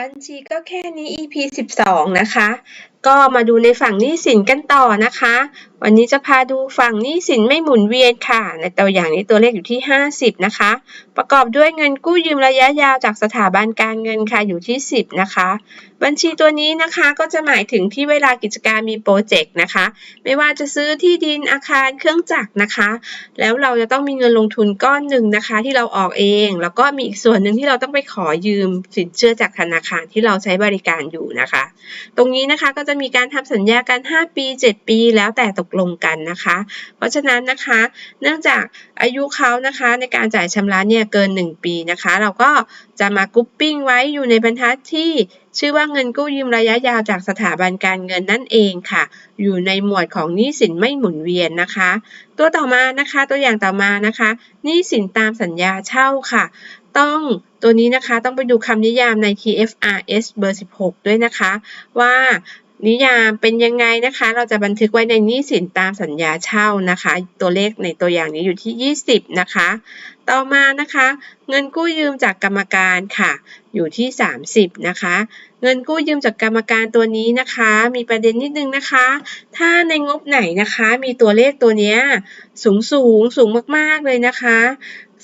บัญชีก็แค่นี้ EP 12นะคะ ก็มาดูในฝั่งหนี้สินกันต่อนะคะ วันนี้จะพาดูฝั่งหนี้สินไม่หมุนเวียนค่ะ ในตัวอย่างนี้ตัวเลขอยู่ที่ 50 นะคะ ประกอบด้วยเงินกู้ยืมระยะยาวจากสถาบันการเงินค่ะอยู่ที่ 10 นะคะ บัญชีตัวนี้นะคะก็จะหมายถึงที่เวลากิจการมีโปรเจกต์นะคะ ไม่ว่าจะซื้อที่ดินอาคารเครื่องจักรนะคะ แล้วเราจะต้องมีเงินลงทุนก้อนหนึ่งนะคะ ที่เราออกเอง แล้วก็มีอีกส่วนหนึ่งที่เราต้องไปขอยืมสินเชื่อจากธนาคารที่เราใช้บริการอยู่นะคะ ตรงนี้นะคะก็จะมีการทำสัญญากัน 5 ปี 7 ปีแล้วแต่ตกลงกันนะคะ เพราะฉะนั้นนะคะ เนื่องจากอายุเขานะคะในการจ่ายชำระเนี่ยเกิน 1 ปีนะคะ เราก็จะมากรุ๊ปปิ้งไว้อยู่ในบรรทัดที่ชื่อว่าเงินกู้ยืมระยะยาวจากสถาบันการเงินนั่นเองค่ะ อยู่ในหมวดของหนี้สินไม่หมุนเวียนนะคะ ตัวต่อมานะคะ ตัวอย่างต่อมานะคะหนี้สินตามสัญญาเช่าค่ะ ต้องตัวนี้นะคะต้องไปดูคำนิยามใน TFRS เบอร์ 16 ด้วยนะคะ ว่า นิยามเป็นยังไงนะคะ เราจะบันทึกไว้ในหนี้สินตามสัญญาเช่านะคะ ตัวเลขในตัวอย่างนี้อยู่ที่ 20 นะคะ ต่อมานะคะ เงินกู้ยืมจากกรรมการค่ะ อยู่ที่ 30 นะคะ เงินกู้ยืมจากกรรมการตัวนี้นะคะ มีประเด็นนิดนึงนะคะ ถ้าในงบไหนนะคะ มีตัวเลขตัวนี้สูงสูงสูงมากๆเลยนะคะ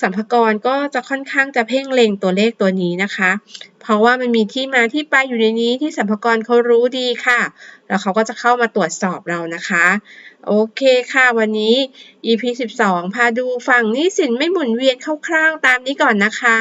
สัมภากรก็จะค่อนข้างจะเพ่งเล็งตัวเลขตัวนี้นะคะ เพราะว่ามันมีที่มาที่ไปอยู่ในนี้ที่สัมภากรเขารู้ดีค่ะ แล้วเขาก็จะเข้ามาตรวจสอบเรานะคะ โอเคค่ะ วันนี้ EP 12 พาดูฝั่งนี้สินไม่หมุนเวียนคร่าวๆตามนี้ก่อนนะคะ